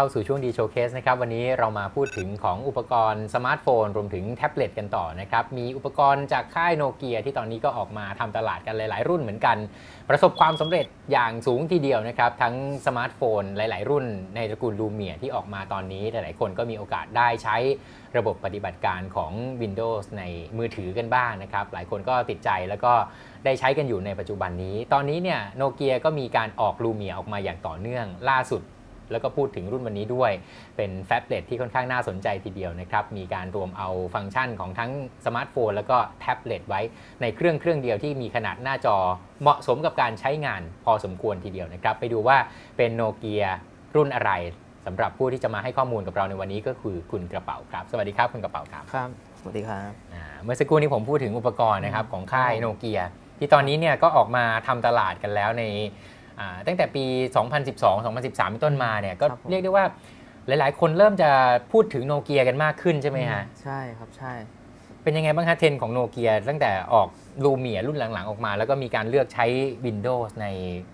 เข้าสู่ช่วงดีโชว์เคสนะครับ วันนี้เรามาพูดถึงของอุปกรณ์สมาร์ทโฟน รวมถึงแท็บเล็ตกันต่อนะครับ มีอุปกรณ์จากค่ายโนเกียที่ตอนนี้ก็ออกมาทำตลาดกันหลาย ๆ รุ่นเหมือนกัน ประสบความสำเร็จอย่างสูงทีเดียวนะครับ ทั้งสมาร์ทโฟนหลาย ๆ รุ่นในตระกูลลูเมียที่ออกมาตอนนี้ หลาย ๆ คนก็มีโอกาสได้ใช้ระบบปฏิบัติการของ Windows ในมือถือกันบ้างนะครับ หลายคนก็ติดใจแล้วก็ได้ใช้กันอยู่ในปัจจุบันนี้ ตอนนี้เนี่ยโนเกียก็มีการออกลูเมียออกมาอย่างต่อเนื่องล่าสุด แล้วก็พูดถึงรุ่นวันนี้ด้วย เป็นแฟบเล็ตที่ค่อนข้างน่าสนใจทีเดียวนะครับ มีการรวมเอาฟังก์ชันของทั้งสมาร์ทโฟนแล้วก็แท็บเล็ตไว้ในเครื่องเครื่องเดียวที่มีขนาดหน้าจอเหมาะสมกับการใช้งานพอสมควรทีเดียวนะครับ ไปดูว่าเป็นโนเกียรุ่นอะไรสำหรับผู้ที่จะมาให้ข้อมูลกับเราในวันนี้ก็คือคุณกระเป๋าครับ สวัสดีครับคุณกระเป๋าครับครับ สวัสดีครับอ่าเมื่อสักครู่นี้ผมพูดถึงอุปกรณ์นะครับของค่ายครับโนเกียที่ตอนนี้เนี่ยก็ออกมาทำตลาดกันแล้วในอ่า ตั้งแต่ปี 2012 2013 เป็นต้นมาเนี่ยก็เรียกได้ว่าหลาย ๆ คนเริ่มจะพูดถึงโนเกียกันมากขึ้นใช่ไหมฮะ ใช่ครับใช่ เป็นยังไงบ้างฮะเทรนด์ของโนเกียตั้งแต่ออกลูเมียรุ่นหลัง ๆ ออกมา แล้วก็มีการเลือกใช้ Windows ใน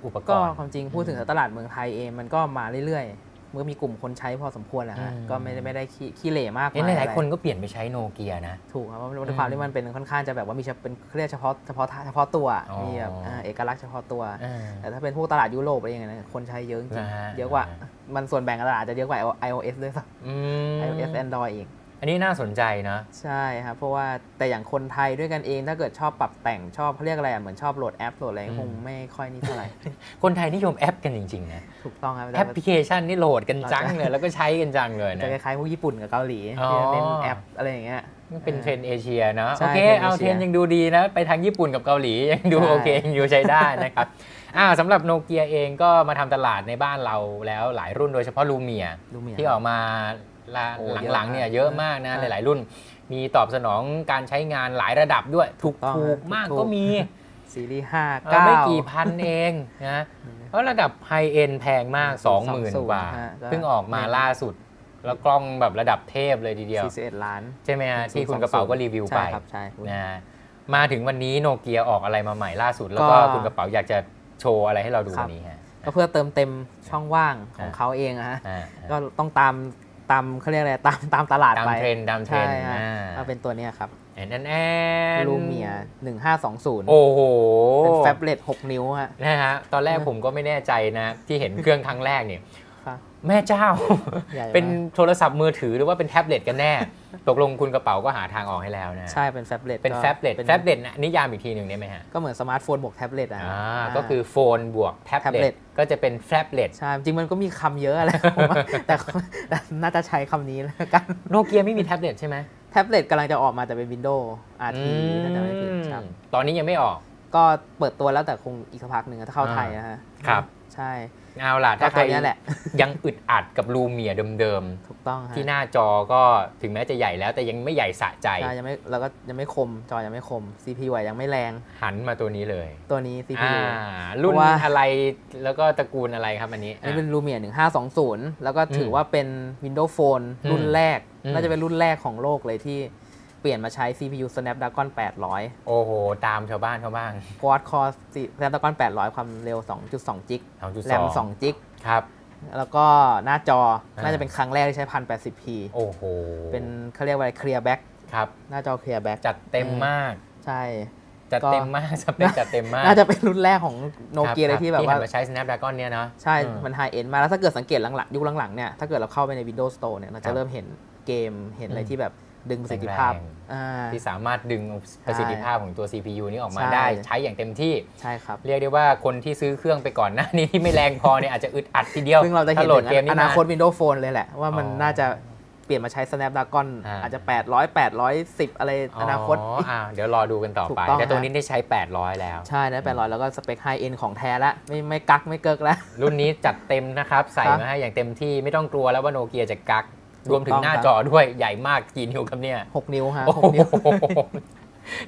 อุปกก็รณ์ความจริงพูดถึงตลาดเมืองไทยเองมันก็มาเรื่อยๆ มันก็มีกลุ่มคนใช้พอสมควรแหละฮะ อืม ก็ไม่ได้ไม่ได้ขี้ขี้เหร่มากเห็นมายหลายอะๆคนก็เปลี่ยนไปใช้โนเกียนะ ถูกครับเพราะด้วยความที่มันเป็นค่อนข้างจะแบบว่ามีเฉพาะเป็นเครียกเฉพาะเฉพาะเฉพาะตัวอ๋อ มีแบบอ่าเอกลักษณ์เฉพาะตัว อ่า แต่ถ้าเป็นพวกตลาดยุโรปอะไรอย่างเงี้ยนะคนใช้เยอะจริงนะฮะ ๆเยอะกว่า มันส่วนแบ่งตลาดจะเยอะกว่า iOS ด้วยซ้อืมำ iOS Android อีก อันนี้น่าสนใจนะ ใช่ครับเพราะว่าแต่อย่างคนไทยด้วยกันเองถ้าเกิดชอบปรับแต่งชอบเขาเรียกอะไรอะเหมือนชอบโหลดแอปโหลดอะไรอืมคงไม่ค่อยนี่เท่าไหร่ คนไทยนิยมแอปกันจริงๆนะถูกต้องครับแอปพลิเคชันนี่โหลดกันจังเลยแล้วก็ใช้กันจังเลยจะนะคล้ายๆพวกญี่ปุ่นกับเกาหลีอ๋อที่เน้นแอปอะไรอย่างเงี้ยมันเป็นเทรนด์เอเชียเนอะใช่โอเคเทรนด์เอเชียเอาเทรนด์ยังดูดีนะ ไปทางญี่ปุ่นกับเกาหลียังดูใช่โอเคยังดูใช้ได้นะครับอ่าสำหรับโนเกียเองก็มาทำตลาดในบ้านเราแล้วหลายรุ่นโดยเฉพาะลูเมียดูเหมียที่ออกมา ละโอ้เยอะหลังๆเนี่ยมากเยอะมากนะใช่หลายๆ รุ่น มีตอบสนองการใช้งานหลายระดับด้วยถูกต้องถูกฮะมากถูกก็มีซีรีส์ห้าเออเก้าไม่กี่พันเองนะเพราะระดับไฮเอ็นแพงมาก 20,000กว่าฮะก็เพิ่งออกมาล่าสุด แล้วกล้องแบบระดับเทพเลยทีเดียวสี่สิบเอ็ดล้าน ใช่ไหมฮะที่คุณกระเป๋าก็รีวิวไปใช่ครับใช่นะฮะมาถึงวันนี้โนเกียออกอะไรมาใหม่ล่าสุด แล้วก็ก็คุณกระเป๋าอยากจะโชว์อะไรให้เราดูครับวันนี้ฮะก็เพื่อเติมเต็มช่องว่างของอ่าเขาเองอะฮะอ่าก็ต้องตาม ตามเขาเรียกอะไรตามตามตลาดตามไปเทรนด์ตามเทรใช่นด์ฮะอ่าก็เป็นตัวเนี้ยครับแอนแอนแอนลูเมียหนึ่งห้าสองศูนย์โอ้โหเป็นแฟบเล็ตหกนิ้วฮะ นะฮะตอนแรกผมก็ไม่แน่ใจนะ ที่เห็นเครื่องครั้งแรกเนี่ยครับ แม่เจ้าใหญ่มากเป็นโทรศัพท์มือถือหรือว่าเป็นแท็บเล็ตกันแน่ ตกลงคุณกระเป๋าก็หาทางออกให้แล้วนะ ใช่ เป็นแฟบเล็ต เป็นแฟบเล็ตแฟบเล็ตนิยามอีกทีหนึ่งได้ไหมฮะ ก็เหมือนสมาร์ทโฟนบวกแท็บเล็ตอะฮะอ่าาก็คือโฟนบวกแท็บแท็บเล็เล็ตตก็จะเป็นแฟบเล็ต ใช่ จริงมันก็มีคำเยอะอะไรผมว่าแต่แต่น่าจะใช้คำนี้แล้วกัน โนเกียไม่มีแท็บเล็ตใช่ไหมแท็บเล็ตกำลังจะออกมาแต่เป็น Windows RT ถ้าจำไม่ผิดครับตอนนี้ยังไม่ออก ก็เปิดตัวแล้วแต่คงอีกสักพักหนึ่งอะถ้าเข้าไทยนะฮะ ครับ ใช่ เอาล่ะก็ถ้าใคตัรวเนี้ยแหละยังอึดอัดกับลูเมียเดิมถูกต้องๆฮะที่หน้าจอก็ถึงแม้จะใหญ่แล้ว แต่ยังไม่ใหญ่สะใจใช่ยังไม่แล้วก็ยังไม่คมจอยังไม่คม CPU อะยังไม่แรง หันมาตัวนี้เลย ตัวนี้อ่า CPU รุ่นเพราะว่าอะไรแล้วก็ตระกูลอะไรครับอันนี้ อันนี้เป็น Lumia 1520 แล้วก็ถือว่าเป็น Windows Phone อืมรุ่นแรกอืมน่าจะเป็นรุ่นแรกของโลกเลยที่เปลี่ยนมาใช้ CPU Snapdragon 800 โอ้โห ตามชาวบ้านเขาบ้าง Quad Core Snapdragon 800 ความเร็ว 2.2 จิก2.2แรม2จิกครับ แล้วก็หน้าจออ่าน่าจะเป็นครั้งแรกที่ใช้ 1080p โอ้โห เป็นเขาเรียกว่าอะไร Clear Back ครับ หน้าจอ Clear Back จัดเต็มมาก ใช่ จัดเต็มมากสเปคจัดเต็มมาก น่าจะเป็นรุ่นแรกของโนเกียคเลรัยที่แบบว่าหันมาใช้ Snapdragon เนี่ยเนาะ ใช่อืมมันไฮเอ็นมาแล้วถ้าเกิดสังเกตหลังๆยุคหลังๆเนี่ย ถ้าเกิดเราเข้าไปใน Windows Store เนี่ย เราครัจะบเริ่มเห็นเกม เห็นอะไรอืมที่แบบ ดึงประสิทธิภาพแรงอ่าที่สามารถดึงประสิทธิภาพของตัว CPU นี้ออกมาใช่ได้ใช้อย่างเต็มที่ใช่ครับเรียกได้ว่าคนที่ซื้อเครื่องไปก่อนหน้านี้ที่ไม่แรงพอเนี่ยอาจจะอึดอัดทีเดียวซึ่งเราจะเห็นถ้โหลดถึงเกมนี้อนาคตม Windows Phone เลยแหละ ว่ามันอ๋อน่าจะเปลี่ยนมาใช้ Snapdragon อ่าอาจจะ 800 810 อะไรอนาคตอ๋ออ่าเดี๋ยวรอดูกันต่อถูไปกต้องแต่ตัวฮะนี้ได้ใช้ 800 แล้ว ใช่ได้ 800 แล้วก็สเปคไฮเอ็นของแท้ละไม่ไม่กักไม่เกิกแล้ว รุ่นนี้จัดเต็มนะครับ ใส่ครับมาให้อย่างเต็มที่ไม่ต้องกลัวแล้วว่าโนเกียจะกักถูก รวมถึงต้องหน้าครับจอด้วยใหญ่มากกี่นิ้วครับเนี่ย6นิ้วฮะโอ้หกนิ้วโห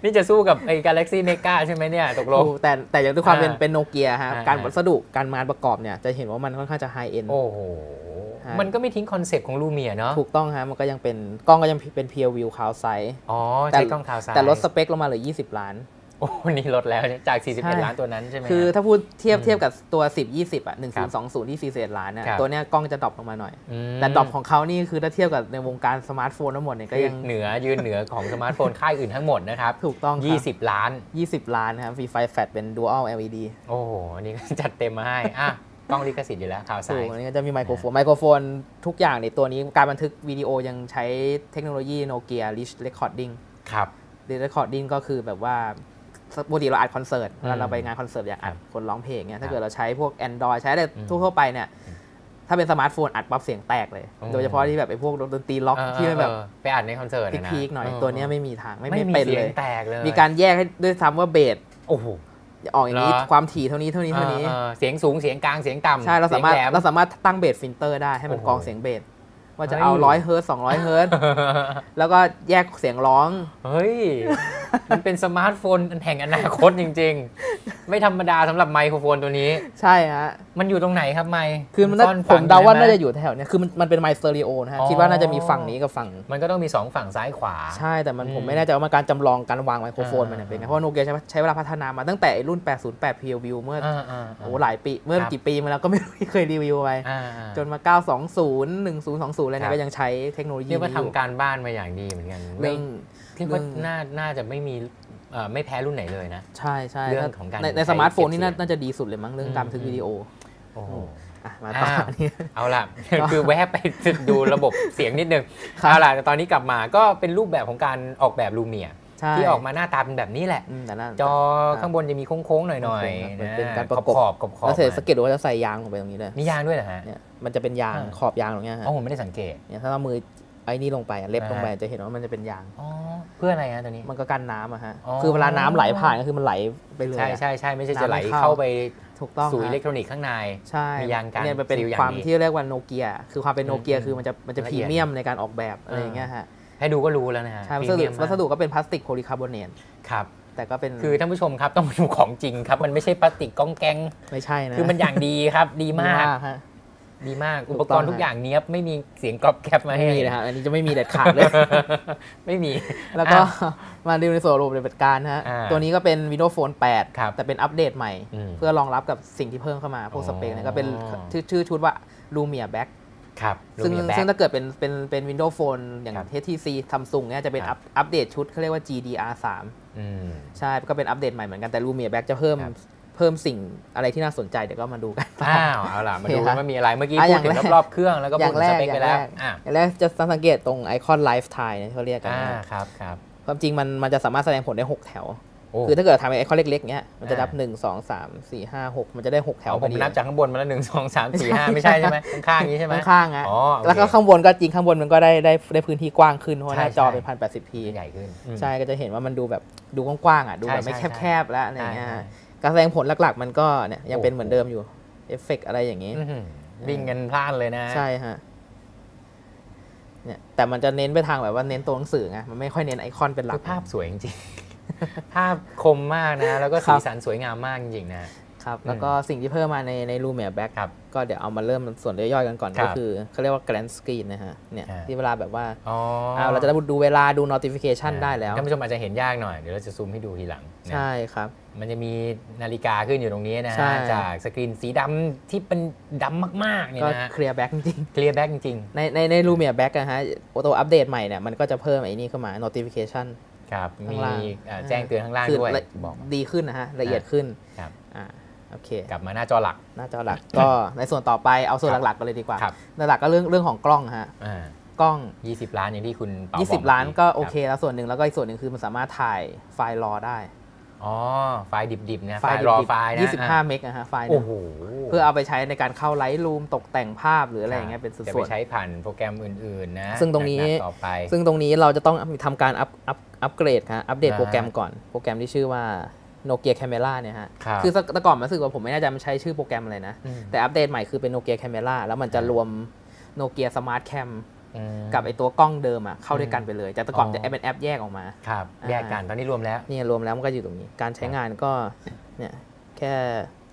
นี่จะสู้กับไอ้ Galaxy Mega ใช่ไหมเนี่ยตกลงถูกแต่แต่อย่างด้วยความเป็นอ่าเป็นโนเกียฮะอ่าการวัสดุการงานประกอบเนี่ยจะเห็นว่ามันค่อนข้างจะไฮเอ็นโอ้โหฮะมันก็ไม่ทิ้งคอนเซปต์ของลูเมียเนาะถูกต้องฮะ มันก็ยังเป็นกล้องก็ยังเป็น Pure View Cloud Size อ๋อแต่ใช้กล้องข่าวสารแต่ลดสเปคลงมาเหลือ 20 ล้าน โอ้นี่ลดแล้วจากใช่41 ล้านตัวนั้นใช่ไหมคือฮะถ้าพูดเทียบอืมเทียบกับตัว 10 20 อะครับ1020 ที่ 41 ล้านเนี่ยครับตัวเนี้ยกล้องจะดรอปลงมาหน่อยมแต่ดรอปของเขานี่คือถ้าเทียบกับในวงการสมาร์ทโฟนทั้งหมดเนี่ยก็ก็ยัยังงเหนือยืนเหนือของสมาร์ทโฟนค่ายอื่นทั้งหมดนะครับ ถูกต้องครับ20 ล้าน 20 ล้านนะครับ V5 Fat เป็น Dual LED โอ้โหอันนี้ก็จัดเต็มมาให้อะกล้องลิขสิทธิ์อยู่แล้วข่าวสาถูยกอันนี้ก็จะมีไมโครโฟน ไมโครโฟนทุกอย่างในตัวนี้การบันทึกวิดีโอยังใช้เทคโนโลยี Nokia Rich Recording ครับ Rich Recording ก็คือแบบว่า ปกติเราอัดคอนเสิร์ตเวลาเราอืมไปงานคอนเสิร์ตอยากอัดคนร้องเพลงเนี่ยครัถ้าบเกิดเราใช้พวก Android ใช้อะไรอืมทั่วๆไปเนี่ยถ้าเป็นสมาร์ทโฟนอัดปั๊บเสียงแตกเลยอ๋อโดยเฉพาะที่แบบไอ้พวกดนตรีล็อกเออที่มันแบบเออไปอัดในคอนเสิร์ตะนะพีคๆหน่อยตัวเนี้ยไม่มีทางไม่ไม่ไม่มีเป็นเสียเลงยแตกเลย มีการแยกให้ด้วยซ้ำว่าเบสโอ้โหออกอย่างนี้เหรอความถี่เท่านี้เท่านี้เท่านี้ออออเสียงสูงเสียงกลางเสียงต่ำใช่เราสามารถสียงแหลเราสามารถตั้งเบสฟิลเตอร์ได้ให้มันโอ้โหกรองเสียงเบสว่าจะเฮ้ยเอาร้อยเฮิร์ตสองร้อยเฮิร์ตแล้วก็แยกเสียงร้อง เฮ้ย มันเป็นสมาร์ทโฟนแห่งอนาคตจริง ๆ ไม่ธรรมดาสำหรับไมโครโฟนตัวนี้ ใช่ฮะ มันอยู่ตรงไหนครับไมค์คือมันน่าซ่ผมฝั่งเดาว่าไหน่าจะอยู่แถวเนี้ยคือมันมันเป็นไมค์สเตอริโอนะฮะอ๋อคิดว่าน่าจะมีฝั่งนี้กับฝั่ง มันก็ต้องมี 2 ฝั่งซ้ายขวา ใช่ แต่มันอืมผมไม่แน่ใจว่ามันการจำลองการวางไมโครโฟนอ่ามัมันเนี่ยเป็นไง เพราะโนเกียใช้ใช้เวลาพัฒนามาตั้งแต่ไอ้รุ่น 808 PLView เมื่ออ่าอ่าโอ้โหหลายปีเมื่อครับกี่ปีมาแล้วก็ไม่รู้ที่เคยรีวิวไปอ่าอ่าจนมา 920 1020อะไรครัเนี่ยบก็ยังใช้เทคโนโลยีเรียกว่านี้อยู่ทำการบ้านมาอย่างดีเหมือนกันเรื่อง เรียกว่าเรื่องน่าน่าจะไม่มีเอ่อไม่แพ้รุ่นไหนเลยนะ ใช่ใช่เรื่องถ้าของการในในใช้สมาร์ทโฟนนี่น่าเก็บเสียงน่าจะดีสุดเลยมั้งเรื่องการบันทึกอืมวิดีโอโอ้โหอะมาต่ออ่าอันนี้เอาล่ะ คือแวะไปดูระบบเสียงนิดนึงครับเอาล่ะแต่ตอนนี้กลับมาก็เป็นรูปแบบของการออกแบบลูเมียใช่ที่ออกมาหน้าตาเป็นแบบนี้แหละอืมแต่น่าจอข้างบนจะมีโค้งๆหน่อยโค้งๆครับๆมันนะเป็นการประขอบกบขอบขอบขอบแล้วเสร็จมาสงเก็ตดูว่าจะใส่ยางลงไปตรงนี้เลยมียางด้วยเหรอฮะเนี่ยมันจะเป็นยางอ่าขอบยางตรงเนี้ยฮะอ๋อผมไม่ได้สังเกตเนี่ยถ้าเรามือไอ้นี่ลงไปอะเล็บลงไปอ่าจะเห็นว่ามันจะเป็นยางอ๋อเพื่ออะไรฮะตัวนี้มันก็กันน้ำอะฮะอ๋อคือเวลาน้ำไหลผ่านก็คือมันไหลไปเลยใช่อะใช่ใช่ไม่ใช่น้ำจะไหลไม่เข้าเข้าไปถูกต้องสู่อิฮะเล็กทรอนิกส์ข้างในใช่มียางกันเนี่ยมันเป็นซีลอย่างความดีที่เรียกว่าโนเกียคือความเป็นโนเกียอืมคือมันจะมันจะละพเอีรียดเมียมในการออกแบบอะไรอ่าอย่างเงี้ยฮะให้ดูก็รู้แล้วนะฮะใช่วัพสรีดุเมียมมากวัสดุก็เป็นพลาสติกโพลีคาร์บอเนตครับแต่ก็เป็นคือท่านผู้ชมครับต้องมาดูของจริงครับ มันไม่ใช่พลาสติกก้องแกงไม่ใช่นะ คือมันอย่างดีครับดีมากฮะ ดีมากถูอุกปต้กองรณ์ทุกฮะอย่างเนี้ยบไม่มีเสียงกรอบแกรบมาไม่ให้มีนะฮะอันนี้จะไม่มีเด็ดขาดเลย ไม่มี แล้วก็อะมาดูในส่วนระบบปฏิบัติการนะฮะอ่าตัวนี้ก็เป็น Windows Phone 8ครับแต่เป็นอัปเดตใหม่อืมเพื่อรองรับกับสิ่งที่เพิ่มเข้ามา พวกอ๋อสเปคเนี่ยก็เป็นชื่อชื่อชุดว่า Lumia Back ครับซึ่ง Lumia Back ซึ่งถ้าเกิดเป็นเป็นเป็น Windows Phone อย่างครับ HTC Samsung เนี่ยจะเป็นครัอับปอัปเดตชุดเขาเรียกว่า GDR3 อืมใช่ ก็เป็นอัปเดตใหม่เหมือนกันแต่ Lumia Back จะเพิ่มครับ เพิ่มสิ่งอะไรที่น่าสนใจเดี๋ยวก็มาดูกันอ้าวเอาล่ะมาดูโอเคครักันบว่ามีอะไรเมื่อกี้อะพูอดย่างถึงแรกรอบๆเครื่องแล้วก็อพูย่าดงถึแรงสกเปคอไปย่างแล้วแรกอะอย่างแรกจะสังเกตตรงไอคอน Lifetime เนี่ยเขาเรียกกันอ่านะฮะครับครับความจริงมันมันจะสามารถแสดงผลได้ 6 แถวโอ้คือถ้าเกิดทำไอคอนเล็กๆเนี้ยมันจะนับอ่า1 2 3 4 5 6 มันจะได้ 6 แถวเอาพผอมดีนับจากข้างบนมาแล้วหนึ่งสองสามสี่ห้าไม่ใช่ใช่ไหมข้างๆอย่างนี้ใช่ไหมข้างๆอะอ๋อโอเคแล้วก็ข้างบนก็จริงข้างบนมันก็ได้ได้ได้พื้นที่กว้างขึ้นเพราะว่าหน้าใช่จอใช่เป็น 1080p ใหญ่ขึ้นอืมใช่ก็จะเห็นว่ามันดูแบบดูกว้างๆอะดูแบบใช่ไม่ใช่แคบๆแล้วอะไรอย่างเงี้ยใช่ฮะ การแสดงผลหลักๆ มันก็เนี่ยยังเป็นโอ้โหเหมือนเดิมอยู่เอฟเฟกต์อะไรอย่างงี้อื้อหือวิ่งกันพลาดเลยนะ ใช่ฮะเนี่ยแต่มันจะเน้นไปทางแบบว่าเน้นตัวหนังสือไงมันไม่ค่อยเน้นไอคอนเป็นหลัคืกอภาพสวยจริงๆภาพคมมากนะ แล้วก็ครัสีบสันสวยงามมากจริงๆนะ ครับ แล้วก็สิ่งที่เพิ่มมาในในรูเมียแบ็กครับก็เดี๋ยวเอามาเริ่มส่วนย่อยๆกันก่อนครัก็บคือเขาเรียกว่า grand screen นะฮะเนี่ยอ่าที่เวลาแบบว่าอ๋ออ่าเราจะได้ดูเวลาดู notification ได้แล้วท่านผู้ชมอาจจะเห็นยากหน่อย เดี๋ยวเราจะซูมให้ดูทีหลังนะใช่ครับ มันจะมีนาฬิกาขึ้นอยู่ตรงนี้นะใช่ฮะจากสกรีนสีดำที่เป็นดำมากๆเนี่ยก็นะฮะเคลียร์แบ็กจริงเคลียร์แบ็กจริงๆในในในรูเมียแบ็กนะฮะตัวอัปเดตใหม่เนี่ยมันก็จะเพิ่มไอ้นี่เข้ามา notification ๆครับข้ามีงล่างอ่าแจ้งเตือนข้างล่างคือด้วยละบอกมาดีขึ้นนะฮะละเอียดขึ้นครับอ่า โอเคกลับมาหน้าจอหลัก หน้าจอหลักก็ในส่วนต่อไปเอาส่วนครับหลักๆกันเลยดีกว่าครับหลักๆก็เรื่องเรื่องของกล้องฮะอ่ากล้อง 20 ล้านอย่างที่คุณเปาบอก20 ล้านก็โอรับเคแล้วส่วนหนึ่งแล้วก็อีกส่วนหนึ่งคือมันสามารถถ่ายไฟล์รอได้อ๋อไฟล์ดิบๆนะไฟไฟล์ล์รอดิบๆไฟล์นะ25 เมกนะฮะไฟล์หนึโอ้งโหเพื่อเอาไปใช้ในการเข้าไลท์รูมตกแต่งภาพหรืออะไรอย่างเงี้ยเป็นส่จะไปวนใช้ผ่านโปรแกรมอื่นๆนะซึ่งตรงนี้หกๆต่อไปๆซึ่งตรงนี้เราจะต้องทำการอัพอัพอัปเกรดครับอัปเดตอ่าโปรแกรมก่อนโปรแกรมที่ชื่อว่า Nokia Camera เนี่ยฮะครับคือแต่ก่อนมันรู้สึกว่าผมไม่แน่ใจมันใช้ชื่อโปรแกรมอะไรนะอืมแต่อัปเดตใหม่คือเป็น Nokia Camera แล้วมันจะอ่ารวม Nokia Smart Cam อืมกับไอตัวกล้องเดิมอะเข้าด้วยกันไปเลยแต่แต่ก่อนอ๋อจะเป็นแอปแยกออกมาครับอ่าแยกกันตอนนี้รวมแล้วนี่รวมแล้วมันก็อยู่ตรงนี้ การใช้งานก็เนี่ยแค่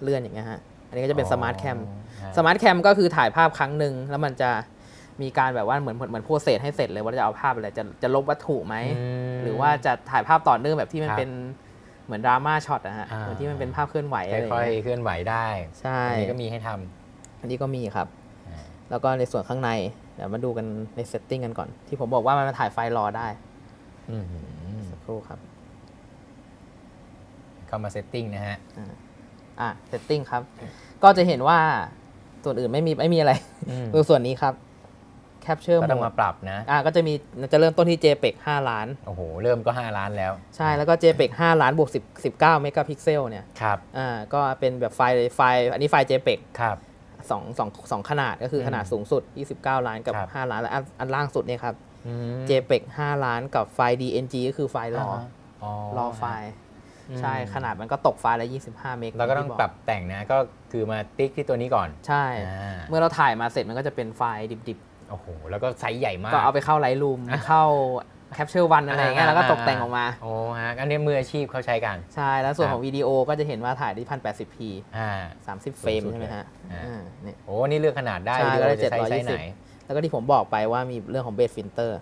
เลื่อนอย่างเงี้ยฮะอันนี้ก็จะเป็นอ๋อสมาร์ทแคมฮะสมาร์ทแคมก็คือถ่ายภาพครั้งหนึ่งแล้วมันจะมีการแบบว่าเหมือนเหมือนเหมือนโปรเซสให้เสร็จเลยว่าจะเอาภาพอะไรจะจะลบวัตถุไหมอืมหรือว่าจะถ่ายภาพต่อเนื่องแบบที่มันครับเป็น เหมือนดราม่าช็อตนะฮะอ่าเหมือนที่มันเป็นภาพเคลื่อนไหวอะไรอย่างค่อยเงี้ยๆเคลื่อนไหวได้ใช่อันนี้ก็มีให้ทอันนี้ก็มีครับำอ่าแล้วก็ในส่วนข้างในเดี๋ยวมาดูกันในเซตติ้งกันก่อน ที่ผมบอกว่ามันมาถ่ายไฟล์รอได้อื้อหือสักครู่ครับ เข้ามาเซตติ้งนะฮะอะเซตติ้งครับ ก็จะเห็นว่าส่วนอื่นไม่มีไม่มีอะไรอืมดูส่วนนี้ครับ Capture ก็ต้องมา Mode ปรับนะอะก็จะมีจะเริ่มต้นที่ JPEG 5 ล้าน โอ้โห เริ่มก็ 5 ล้านแล้ว ใช่แล้วก็ JPEG 5 ล้านบวก10 19เมกะพิกเซลเนี่ยครับอ่าก็เป็นแบบไฟล์ไฟล์อันนี้ไฟล์ JPEG ครับสองสองสองขนาดก็คือขนาดสูงสุด 29 ล้านกับครับ5ล้านแล้วอันอันล่างสุดเนี่ยครับอืม JPEG 5 ล้านกับไฟล์ DNG ก็คือไฟล์รอาฮะอ๋อรอไฟล์อืมใช่ ขนาดมันก็ตกไฟล์ละ25 เมกเราก็ต้องที่บปรับแต่งนะ ก็คือมาติ๊กที่ตัวนี้ก่อน ใช่อ่าเมื่อเราถ่ายมาเสร็จมันก็จะเป็นไฟล์ดิบ โอ้โห แล้วก็ไซส์ใหญ่มาๆกก็เอาไปเข้า Lightroom เข้า Capture One อะไรอย่างเงี้ยแล้วก็ตกแต่งออกมาโอ้ฮะอันนี้มืออาชีพเขาใช้กัน ใช่ แล้วส่วนครับของวิดีโอก็จะเห็นว่าถ่ายที่ 1080p อ่า30 เฟรมสูงสุดใช่ไหมฮะเลยอ่าอ่าเนี่ยโอ้นี่เลือกขนาดได้ใช่วิดีโอก็ได้จะใช้ไซส์720ไหน แล้วก็ที่ผมบอกไปว่ามีเรื่องของเบสฟิลเตอร์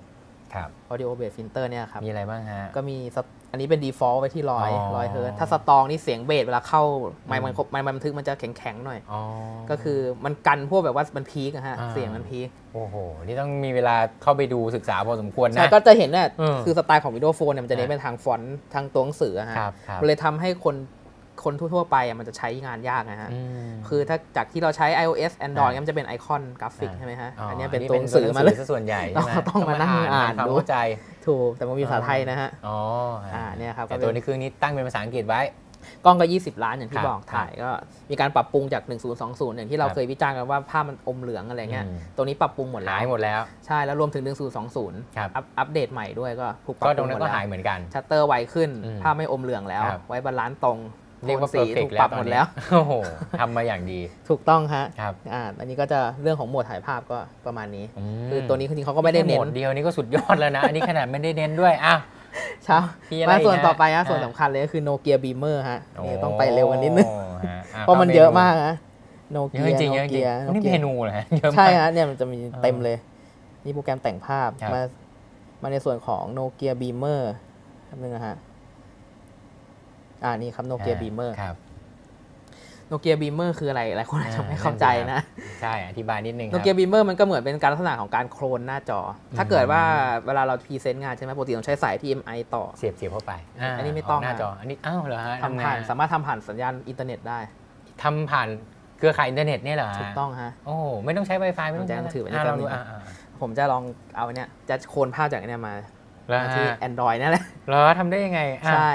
ครับ audio base filter เนี่ยครับ มีอะไรบ้างฮะ ก็มีสต อันนี้เป็น default ไว้ที่ร้อยอ๋อร้อยเฮิร์ตซ์ถ้าสตองนี่เสียงเบสเวลาเข้าไมค์มันไมค์บันทึกมันจะแข็งๆหน่อยอ๋อก็คือมันกันพวกแบบว่ามันพีกอะฮะอ่าเสียงมันพีคโอ้โห นี่ต้องมีเวลาเข้าไปดูศึกษาพอสมควรใช่นะก็จะเห็นเนี่ยอืมคือสไตล์ของวิดีโอโฟนเนี่ยมันจะเน้นอ่าเป็นทางฟอนต์ทางตัวหนังสืออะฮะครับครับมันเลยทำให้คน คนทั่วๆไปอะมันจะใช้งานยากนะฮะอืมคือถ้าจากที่เราใช้ iOS Android อ่าเนี่ยมันจะเป็นไอคอนกราฟิกอ่าใช่ไหมฮะอ๋ออัอันเนี้ยเป็นนี่ตัวหนังสือมาเลยซะส่วนใหญ่ใช่ไหมเราต้องมานั่งอ่านทำความดูเข้าใจ ถูก แต่มันมีภาษาไทยนะฮะ อ๋อ อ่า เนี่ยครับแต่ก็เป็นตัวนี้เครื่องนี้ตั้งเป็นภาษาอังกฤษไว้ กล้องก็ 20 ล้านอย่างครัที่บบอกถ่ายก็มีการปรับปรุงจาก 1020 อย่างที่เราครับเคยวิจารณ์กันว่าภาพมันอมเหลืองอะไรเงี้ยอืมตัวนี้ปรับปรุงหมดแล้หายวหมดแล้ว ใช่ แล้วรวมถึง 1020ครับอัปอัปเดตใหม่ด้วยก็ถูกปรับก็ปตรรุงงนั้หมนดก็แล้วหายเหมือนกัน ชัตเตอร์ไวขึ้นอืมภาพไม่อมเหลืองแล้วครับไว้บาลานซ์ตรง เรียกว่าโทนสี perfect ถูกปรับแล้วตอนหมดนี้แล้วโอ้โหทำมาอย่างดี ถูกต้องฮะครับอ่าอันนี้ก็จะเรื่องของโหมดถ่ายภาพก็ประมาณนี้มคือตัวนี้จริงๆเขาก็ไม่ได้เน้แค่โหมนดเดียวนี่ก็สุดยอดแล้วนะ อันนี้ขนาดไม่ได้เน้นด้วยอะใช่มีอะไรมาส่วนอีกฮะต่อไปฮะอ่าส่วนสำคัญเลยก็คือโนเกียบีเมอร์ฮะนี่ต้องไปเร็วกันนิดนึงโอ้ฮะอ่เพราะมันเยอะมากนะโนเยเกีอะยจริงโนเยอะจริเกีงยนี่เมนูเหรอฮะเยอะมากใช่ฮะเนี่ยมันจะมีเออเต็มเลยนี่โปรแกรมแต่งภาพครับมามาในส่วนของโนเกียบีเมอร์ครับนึงนะฮะ อ่านี่ครับโนเกียบีเมอร์ครับโนเกียบีเมอร์คืออะไรหลายคนอาจจะไม่เข้าใจนะ ใช่ อธิบายนิดนึงคโนรับเกียบีเมอร์มันก็เหมือนเป็นการลักษณะของการโคลนหน้าจอ ถ้าเกิดว่าเวลาเราพรีเซนต์งานใช่ไหมปกติต้องใช้สาย TMI ต่อ เสียบเสียบเข้าไปาอันนี้ไม่ต้องหน้านะจอ อันนี้อ้าวเหรอฮะทำผ่านไงสามารถทำผ่านสัญญาณอินเทอร์เน็ตได้ทำผ่านเครือข่ายอินเทอร์เน็ตเนี่ยเหรอฮะถูกต้องฮะ โอ้โหไม่ต้องใช้ Wi-Fi ไม่ต้องแจ้งใช้ถือไว้ในอะแป๊ลบองนึดูงอ่าอ่าผมจะลองเอาเนี่ยจะโคลนภาพจากอันเนี้ยมาแล้วมาที่ฮะ Android นั่นแหละเหรอทำได้ยังไงอะใช่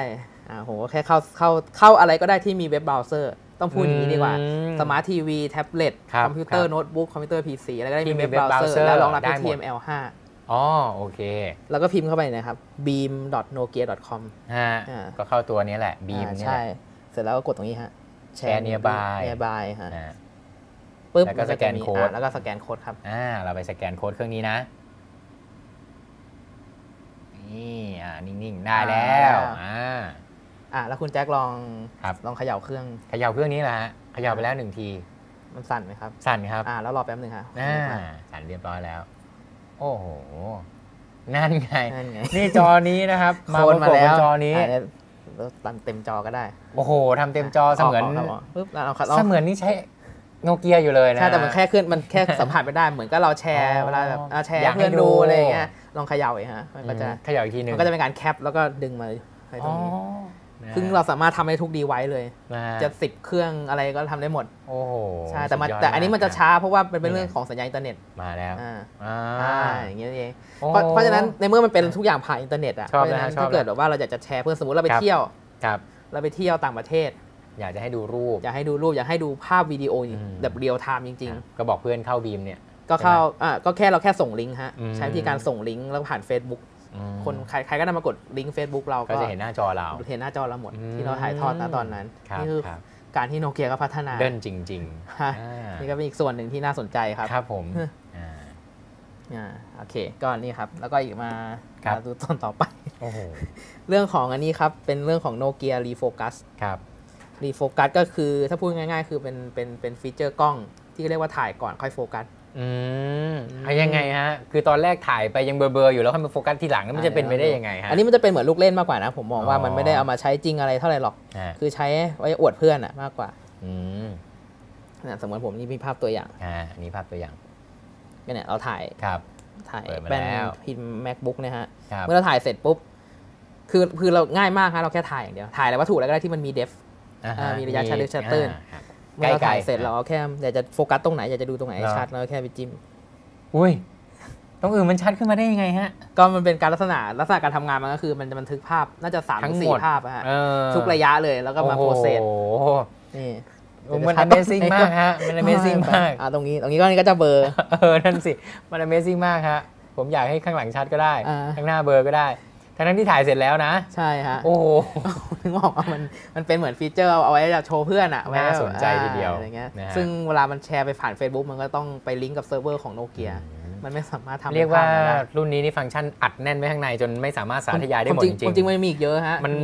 อ่าผมก็แค่เข้าเข้าเข้าอะไรก็ได้ที่มีเว็บเบราว์เซอร์ ต้องพูดอย่างนี้ดีกว่าอืมสมาร์ททีวี แท็บเล็ตครับคอมพิวเตอครัร์บโน้ตบุ๊ก คอมพิวเตอร์พีซีอะไรก็ได้ที่มีมีเว็บเบราว์เซอเว็บร์ browser แล้วรองรับได้ด้วยหมด HTML5 อ๋อโอเค แล้วก็พิมพ์เข้าไปนะครับ beam.nokia.com ฮะอ่าก็เข้าตัวนี้แหละบีมอ่านี่แหใช่ละเสร็จแล้วก็กดตรงนี้ฮะ Share nearby nearby ฮะอ่าปึ๊บแล้วก็มัจะสแกนมีโค้ดอ่าแล้วก็สแกนโค้ดครับอ่าเราไปสแกนโค้ดเครื่องนี้นะนี่อ่านิ่งๆ ได้แล้วอ่า อ่าแล้วคุณแจ็คลองครับ ลองเขย่าเครื่องเขย่าเครื่องนี้แหละฮะเขย่าไปแล้วหนึ่งที มันสั่นไหมครับ สั่นครับอ่าแล้วรอแป๊บหนึ่งฮะอ่าสั่นเรียบร้อยแล้ว โอ้โห นั่นไง นั่นไงนี่จอนี้นะครับ มาโคปนระมากบแล้บวนจอนี้าเนี่ยแล้วตันเต็มจอก็ได้ โอ้โหทำเต็มจอเสมือนกกกปึ๊บแล้วเอาครับเสมือนนี่ใช้โนเกียอยู่เลยนะใช่แต่มันแค่เคลื่อนมันแค่สัมผัสไม่ได้เหมือนก็เราแชร์อ๋อเวลาแบบอะแชร์อยากให้เพื่อนดูดูอะไรอย่างเงี้ยลองเขย่าเองฮะมันก็จะอืมเขย่าอีกทีหนึ่งมันก็จะเป็นการแคปแล้วก็ดึงมาให้ตรงนี้นะ ซึ่งเราสามารถทำได้ทุกดีไว้เลยนะฮจะสิบเครื่องอะไรก็ทำได้หมด โอ้โหใช่แต่มันสุดยดแต่อันนี้มันจะกช้าเพราะว่ามันเป็นนี่ไงเรื่องของสัญญาณอินเทอร์เน็ตมาแล้วอ่าอ่าอ่าอย่างเงี้ยเองโอ้เพราะเพราะฉะนั้นในเมื่อมันเป็นทุกอย่างผ่านอินเทอร์เน็ตอะชอบเพราะฉะนั้นนะชอบถ้าเกิดแบบว่าเราอยากจะแชร์เพื่อนสมมติเราไปครับเที่ยวครับเราไปเที่ยวต่างประเทศ อยากจะให้ดูรูป อยากให้ดูรูปอยากให้ดูภาพวิดีโออืมแบบเรียลไทม์จริงครับก็บอกเพื่อนเข้าบีมเนี่ยๆก็เข้าอ่าก็แค่เราแค่ส่งลิงก์ฮะอืมใช้วิธีการส่งลิงก์แล้วผ่าน Facebook อืม คนใครใครก็นำมากดลิงก์ Facebook เราก็ก็จะเห็นหน้าจอเราเห็นหน้าจอเราหมดอืมที่เราถ่ายทอดณตอนนั้นครับนี่คือครับการที่โนเกียก็พัฒนาเดินจริงฮะๆอ่านี่ก็เป็นอีกส่วนหนึ่งที่น่าสนใจครับ ครับผมเฮ้ยอ่าอ่าโอเคก็นี่ครับ แล้วก็อีกมาครับมาดูต้นต่อไปโอ้โหเรื่องของอันนี้ครับ เป็นเรื่องของโนเกียรีโฟกัสครับรีโฟกัสก็คือถ้าพูดง่าย ๆ คือเป็นเป็นเป็นฟีเจอร์กล้อง ที่เรียกว่าถ่ายก่อนค่อยโฟกัสอืมเอายังไงฮะ คือตอนแรกถ่ายไปยังเบลอๆอยู่แล้วค่อยมาโฟกัสทีหลังแล้วมันจะเป็นไปได้ยังไงฮะ อันนี้มันจะเป็นเหมือนลูกเล่นมากกว่านะ ผมมองว่าอ๋อมันไม่ได้เอามาใช้จริงอะไรเท่าไหร่หรอกอ่าคือใช้ไว้อวดเพื่อนอะมากกว่า อืมนะสมมติผมนี่มีภาพตัวอย่าง อ่าอันนี้ภาพตัวอย่างก็เนี่ยเราถ่ายครับถ่ายเปิดมาเป็นแล้วพิมพ์ macbook เนะฮะครับเมื่อเราถ่ายเสร็จปุ๊บ คือคือเราง่ายมากครับเราแค่ถ่ายอย่างเดียว ถ่ายอะไรวัตถุอะไรก็ได้ที่มันมี depth อ่าฮอ่ามีระยะชัดหรือชัดตื้นอ่าครับ เมื่อเราถ่ายใกล้ๆเสร็จเราเอาแค่อยากจะโฟกัสตรงไหนอยากจะดูตรงไหนให้เหรอชัดเราก็แค่ไปจิ้มอุ้ยตรงอื่นมันชัดขึ้นมาได้ยังไงฮะ ก็มันเป็นการลักษณะลักษณะการทำงานมันก็คือ มันจะบันทึกภาพน่าจะสามทั้ถึงงหมดสี่ภาพอะฮะเออทุกระยะเลยแล้วก็มาโปรเซสโอ้โหนี่มันเดี๋ยวจะ Amazing มากฮะ มัน Amazing มากอ่าตรงนี้ตรงนี้ก็นี่ก็จะเบลอร์เออนั่นสิ มัน Amazing มากฮะ ผมอยากให้ข้างหลังชัดก็ได้อ่าข้างหน้าเบลอร์ก็ได้ ทั้งนั้นที่ถ่ายเสร็จแล้วนะ ใช่ฮะ โอ้โหนึกออกว่ามันมันเป็นเหมือนฟีเจอร์เอาไว้แบบโชว์เพื่อนอะไว้น่าสนใจทีเดียวอะไรเงี้ยนะฮะซึ่งเวลามันแชร์ไปผ่าน Facebook มันก็ต้องไปลิงก์กับเซิร์ฟเวอร์ของโนเกียมันไม่สามารถทำเรียกว่าป็นภพได้รุ่นนี้นี่ฟังก์ชันอัดแน่นไว้ข้างในจนไม่สามารถสาธยายได้หมดควจมริงความจริงมันมีอีกเยอะฮะมัน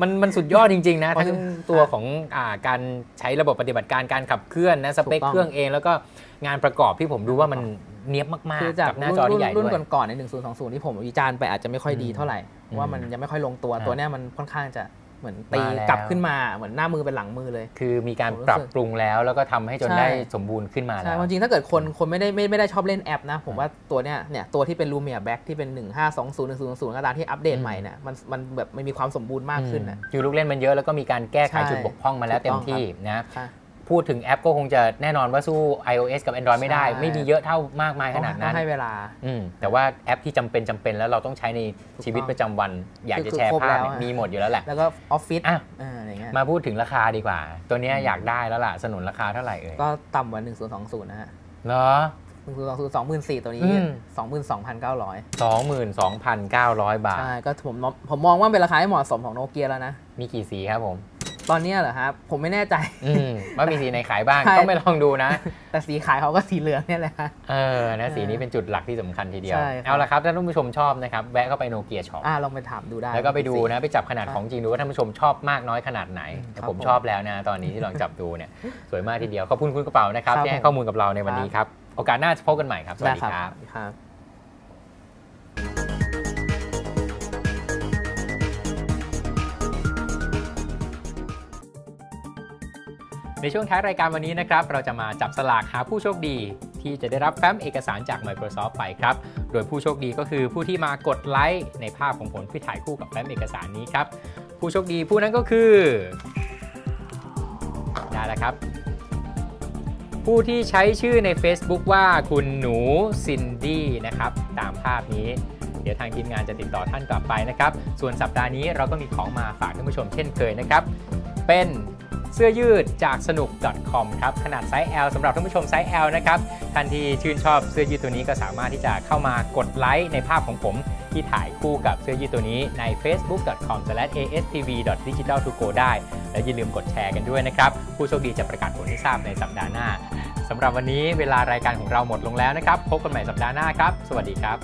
มันมันสุดยอดจริง ๆ นะเพราะทั้งตัวของอ่าการใช้ระบบปฏิบัติการการขับเคลื่อนนะสเปคถูกต้องเครื่องเอง แล้วก็งานประกอบที่ผมดูว่ามัน เนี้ยบมากคือๆจากกับหน้ารุ่นจอรุ่ที่นใหญ่รุ่นด้วย ก่อนๆใน1020ที่ผมวิจารณ์ไปอาจจะไม่ค่อยดีเท่าไหร่อืมว่ามันยังไม่ค่อยลงตัวอ่าตัวเนี้ยมันค่อนข้างจะเหมือนตีมาแล้ว กลับขึ้นมาเหมือนหน้ามือเป็นหลังมือเลย คือมีการผมรู้ปรับสึกปรุงแล้วแล้วก็ทำให้จนใช่ ได้สมบูรณ์ขึ้นมาใช่แล้วความจริงถ้าเกิดคนคนไม่ได้ไม่ไม่ได้ชอบเล่นแอปนะ ผมว่าตัวเนี้ยเนี่ยตัวที่เป็น Lumia Back ที่เป็น 1520 1000ก็ตามที่อัปเดตอืม ใหม่เนี่ยมันมันแบบมันมีความสมบูรณ์มากขึ้นนะ คือลูกเล่นมันเยอะแล้วก็มีการแก้ไขใช่จุดบกพร่องมาแล้วถูเต็กมต้องที่นะ ค่ะ พูดถึงแอปก็คงจะแน่นอนว่าสู้ iOS กับ Android ไม่ได้ใช่ไม่มีเยอะเท่ามากมายขนาดต้นั้อนงให้เวลาอืมแต่ว่าแอปที่จำเป็นจำเป็นแล้วเราต้องใช้ในชีวิตประจำวัน อยากจะคือแชร์ครบภาพแล้วเนี่ยอะมีหมดอยู่แล้วแหละ แล้วก็ออฟฟิศอะอ่าอะไรเงี้ยมาพูดถึงราคาดีกว่า ตัวเนี้ยอยากได้แล้วล่ะ สนุนราคาเท่าไหร่เอ่ย ก็ต่ำกว่า 1020 นะฮะเนาะ1020 24,000ตัวนี้อืม22,900สองหมื่นสองพันเก้าร้อยบาท ใช่ ก็ผมมองผมมองว่าเป็นราคาที่เหมาะสมของโนเกียแล้วนะ มีกี่สีครับผม ตอนเนี้ยเหรอครับ ผมไม่แน่ใจอืมว่ามีสีไหนขายบ้างใช่ต้องไปลองดูนะ แต่สีขายเขาก็สีเหลืองเนี่ยแหละฮะเออนะสีนี้เป็นจุดหลักที่สำคัญทีเดียวใช่ครับเอาละครับถ้าท่านผู้ชมชอบนะครับ แวะเข้าไปโนเกียช็อปอ่าลองไปถามดูได้ แล้วก็ไปดูนะ ไปจับขนาดครับของจริงดูว่าท่านผู้ชมชอบมากน้อยขนาดไหนอืมแต่ครับผมผมชอบแล้วนะ ตอนนี้ที่ลองจับดูเนี่ยสวยมากทีเดียวขอบคุณคุณกระเป๋านะครับครับที่ให้ผมข้อมูลกับเราในวันนี้ครับโอกาสหน้าจะพบกันใหม่ครับสวัสดีได้ครับสวัสดีครับ ในช่วงท้ายรายการวันนี้นะครับ เราจะมาจับสลากหาผู้โชคดี ที่จะได้รับแฟ้มเอกสารจาก Microsoft ไปครับ โดยผู้โชคดีก็คือผู้ที่มากดไลค์ในภาพของผลที่ถ่ายคู่กับแฟ้มเอกสารนี้ครับ ผู้โชคดีผู้นั้นก็คือ ได้แล้วครับ ผู้ที่ใช้ชื่อใน Facebook ว่าคุณหนูซินดี้นะครับ ตามภาพนี้เดี๋ยวทางทีมงานจะติดต่อท่านกลับไปนะครับ ส่วนสัปดาห์นี้เราก็มีของมาฝากท่านผู้ชมเช่นเคยนะครับ เป็น เสื้อยืดจากสนุก .com ครับขนาดไซส์ L สำหรับท่านผู้ชมไซส์ L นะครับท่านที่ชื่นชอบเสื้อยืดตัวนี้ก็สามารถที่จะเข้ามากดไลค์ในภาพของผม ที่ถ่ายคู่กับเสื้อยืดตัวนี้ใน facebook.com/astv.digital2go ได้ และอย่าลืมกดแชร์กันด้วยนะครับ ผู้โชคดีจะประกาศผลให้ทราบในสัปดาห์หน้าสำหรับวันนี้เวลารายการของเราหมดลงแล้วนะครับ พบกันใหม่สัปดาห์หน้าครับ สวัสดีครับ